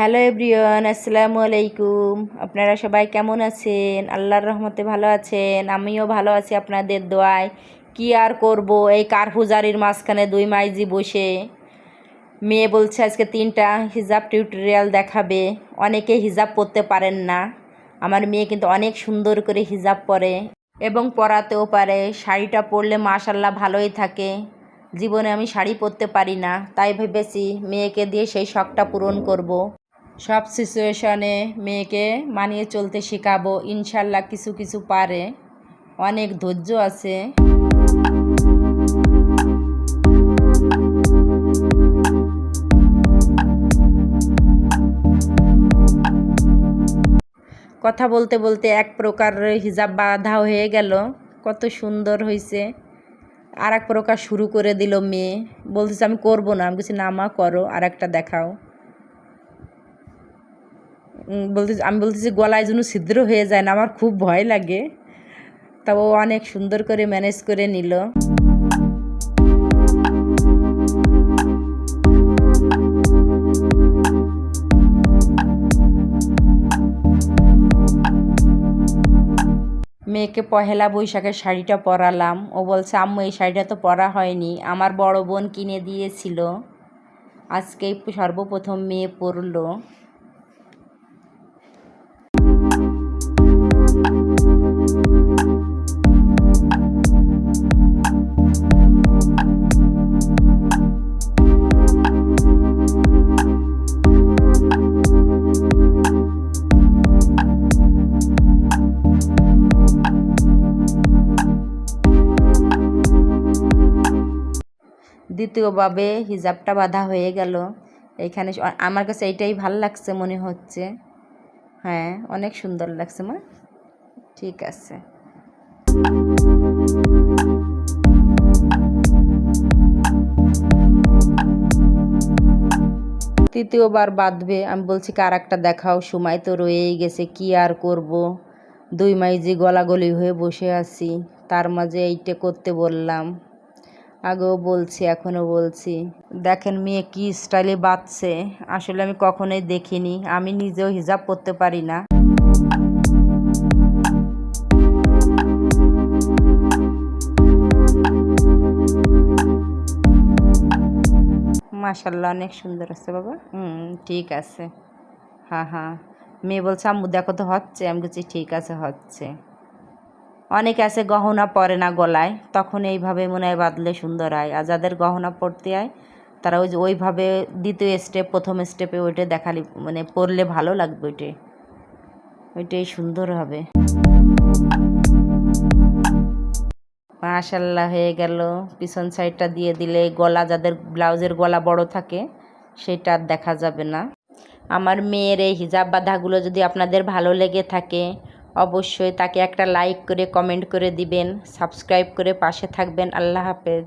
Hello everyone আসসালামু আলাইকুম আপনারা সবাই কেমন আছেন আল্লাহর রহমতে ভালো আছেন আমিও ভালো আছি আপনাদের দোয়ায় কি আর করব এই কারফুজারির মাঝখানে দুই মাইজি বসে মেয়ে বলছে আজকে তিনটা হিজাব টিউটোরিয়াল দেখাবে অনেকে হিজাব পরতে পারেন না আমার মেয়ে কিন্তু অনেক সুন্দর করে হিজাব পরে এবং পরাতেও পারে শাড়িটা পরলে মাশাল্লাহ ভালোই থাকে জীবনে আমি শাড়ি পরতে পারি না তাই ভেবেছি মেয়েকে দিয়ে সেই শখটা পূরণ করব। সব সিচুয়েশনে মেয়েকে মানিয়ে চলতে শেখাবো। ইনশাল্লাহ কিছু কিছু পারে। অনেক ধৈর্য আছে। কথা বলতে বলতে এক প্রকার হিজাব বাঁধা হয়ে গেল। কত সুন্দর হয়েছে আর এক প্রকার শুরু করে দিল মেয়ে। বলতেছে, আমি করব না। আমি কিছু নামা করো। আর একটা দেখাও। বলতে আমি বলতেছি, গলায় যেন ছিদ্র হয়ে যায় না, আমার খুব ভয় লাগে। তা ও অনেক সুন্দর করে ম্যানেজ করে নিল। মেয়েকে পহেলা বৈশাখের শাড়িটা পরালাম। ও বলছে, আম্মু, এই শাড়িটা তো পরা হয়নি। আমার বড় বোন কিনে দিয়েছিল। আজকে সর্বপ্রথম মেয়ে পরলো। দ্বিতীয়ভাবে হিজাবটা বাঁধা হয়ে গেল। এখানে আমার কাছে এইটাই ভালো লাগছে মনে হচ্ছে। হ্যাঁ অনেক সুন্দর লাগছে মা। ঠিক আছে। তৃতীয়বার বাঁধবে, আমি বলছি, কার একটা দেখাও, সময় তো রয়েই গেছে, কি আর করব? দুই মাইজি গলাগলি হয়ে বসে আছি। তার মাঝে এইটা করতে বললাম। আগেও বলছি, এখনও বলছি। দেখেন মেয়ে কি স্টাইলে বাঁধছে। আসলে আমি কখনোই দেখিনি। আমি নিজেও হিজাব পরতে পারি না। মাশাল্লাহ অনেক সুন্দর আছে বাবা। হুম, ঠিক আছে। হ্যাঁ হ্যাঁ মেয়ে বলছে, আম্মু, দেখো তো হচ্ছে? আমি বলছি, ঠিক আছে, হচ্ছে। অনেকে আছে গহনা পরে না গলায়, তখন এইভাবে মনে হয় বাঁধলে সুন্দর হয়। আর যাদের গহনা পরতে হয়, তারা ওই ওইভাবে দ্বিতীয় স্টেপ প্রথম স্টেপে ওইটা দেখালি মানে পরলে ভালো লাগবে ওইটাই ওইটাই সুন্দর হবে। মাশাল্লাহ হয়ে গেল। পিছন সাইডটা দিয়ে দিলে গলা, যাদের ব্লাউজের গলা বড় থাকে, সেটা আর দেখা যাবে না। আমার মেয়ের এই হিজাব বাঁধাগুলো যদি আপনাদের ভালো লেগে থাকে অবশ্যই তাকে একটা লাইক করে কমেন্ট করে দিবেন সাবস্ক্রাইব করে পাশে থাকবেন। আল্লাহ হাফেজ।